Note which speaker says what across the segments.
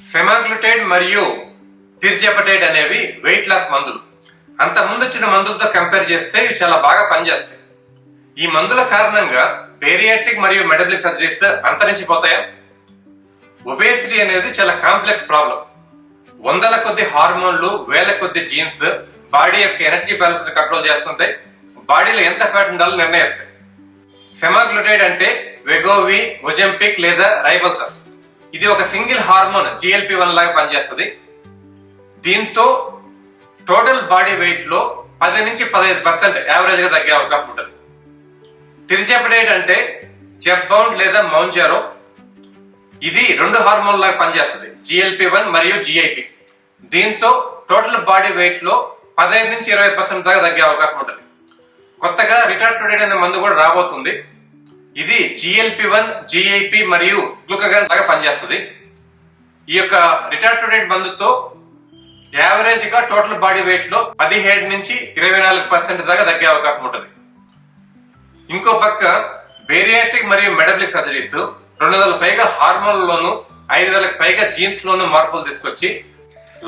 Speaker 1: Semaglutide మరియు తిర్జెపటైడ్ అనేవి weight loss మందులు. అంత ముందు వచ్చిన మందులతో కంపేర్ చేస్తే ఇవి చాలా బాగా పనిచేస్తాయి. ఈ మందుల కారణంగా పేరియాట్రిక్ మరియు మెటబలిక్ సర్జరీస్ అంతరించిపోతాయా? ఒబేసిటీ అనేది చాలా కాంప్లెక్స్ ప్రాబ్లం. వందల కొద్ది హార్మోన్లు వేల కొద్ది జీన్స్ బాడీ యొక్క ఎనర్జీ బ్యాలెన్స్ కంట్రోల్ చేస్తుంటాయి. బాడీలో ఎంత ఫ్యాట్ ఉండాలో నిర్ణయిస్తాయి. సెమాగ్లుటైడ్ అంటే వెగోవి ఒజెంపిక్ లేదా రైబల్సస్. ఇది ఒక సింగిల్ హార్మోన్ జిఎల్పి వన్ లాగా పనిచేస్తుంది. దీంతో టోటల్ బాడీ వెయిట్లో పది నుంచి పదహైదు పర్సెంట్ యావరేజ్గా తగ్గే అవకాశం ఉంటుంది. తిరిజెపడైడ్ అంటే జెబ్బౌండ్ లేదా మౌంజారో ఇది రెండు హార్మోన్ లాగా పనిచేస్తుంది జిఎల్పి వన్ మరియు జిఐపి దీంతో టోటల్ బాడీ వెయిట్లో పదహైదు నుంచి ఇరవై పర్సెంట్ దాకా తగ్గే అవకాశం ఉంటుంది. కొత్తగా రిటార్టోడైడ్ అనే మందు కూడా రాబోతుంది. ఇది జిఎల్పి వన్ జిఐపి మరియు గ్లూకగన్ లాగా పనిచేస్తుంది. ఈ యొక్క రిటార్టోడైడ్ మందుతో యావరేజ్గా టోటల్ బాడీ వెయిట్లో పదిహేడు నుంచి ఇరవై నాలుగు పర్సెంట్ దాకా తగ్గే అవకాశం ఉంటుంది. ఇంకో పక్క బేరియాట్రిక్ మరియు మెటబలిక్ సర్జరీస్ రెండు వందల పైగా హార్మోన్లలోను ఐదు వేలకు పైగా జీన్స్ లోను మార్పులు తీసుకొచ్చి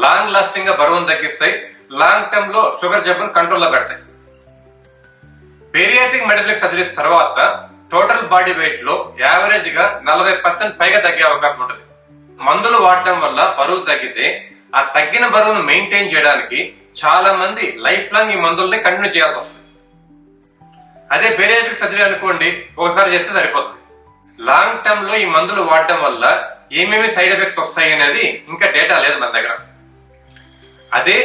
Speaker 1: లాంగ్ లాస్టింగ్గా బరువును తగ్గిస్తాయి. లాంగ్ టర్మ్లో షుగర్ జబ్బును కంట్రోల్లో పెడతాయి. బేరియాట్రిక్ మెటబలిక్ సర్జరీస్ తర్వాత టోటల్ బాడీ వెయిట్లో యావరేజ్గా నలభై పర్సెంట్ పైగా తగ్గే అవకాశం ఉంటుంది. మందులు వాడటం వల్ల బరువు తగ్గితే ఆ తగ్గిన బరువును మెయింటైన్ చేయడానికి చాలా మంది లైఫ్ లాంగ్ ఈ మందుల్ని కంటిన్యూ చేయాల్సి వస్తుంది. అదే బేరియాట్రిక్ సర్జరీ అనుకోండి ఒకసారి చేస్తే సరిపోతుంది. లాంగ్ టర్మ్లో ఈ మందులు వాడటం వల్ల ఏమేమి సైడ్ ఎఫెక్ట్స్ వస్తాయి అనేది ఇంకా డేటా లేదు మన దగ్గర. అదే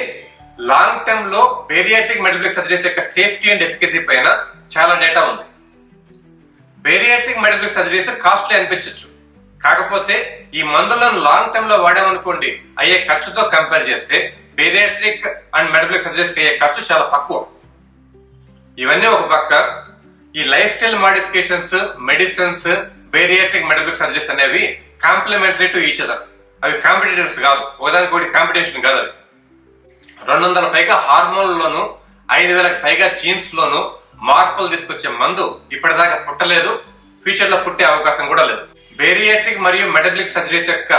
Speaker 1: లాంగ్ టర్మ్లో బేరియాట్రిక్ మెటబలిక్ సర్జరీస్ యొక్క సేఫ్టీ అండ్ ఎఫికసీ పైన చాలా డేటా ఉంది. బేరియాట్రిక్ మెడికల్ సర్జరీస్ కాస్ట్లీ అనిపించవచ్చు కాకపోతే ఈ మందులను లాంగ్ టర్మ్లో వాడామనుకోండి అయ్యే ఖర్చుతో కంపేర్ చేస్తే బేరియాట్రిక్ అండ్ మెడికల్ సర్జరీస్ అయ్యే ఖర్చు చాలా తక్కువ. ఇవన్నీ ఒక పక్క. ఈ life style modifications medicines bariatric medical surgeries అనేవి కాంప్లిమెంటరీ టు ఈచ్ అదర్. అవి కాంపిటేటివ్స్ కాదు. ఒకదానికి ఒకటి కాంపిటీషన్ కాదు అవి. రెండు వందల పైగా హార్మోన్లోను ఐదు వేలకు పైగా జీన్స్ లోను మార్పులు తీసుకొచ్చే మందు ఇప్పటిదాకా పుట్టలేదు. ఫ్యూచర్లో పుట్టే అవకాశం కూడా లేదు. బేరియాట్రిక్ మరియు మెటబలిక్ సర్జరీస్ యొక్క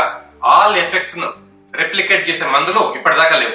Speaker 1: ఆల్ ఎఫెక్ట్స్ను రెప్లికేట్ చేసే మందులు ఇప్పటిదాకా లేవు.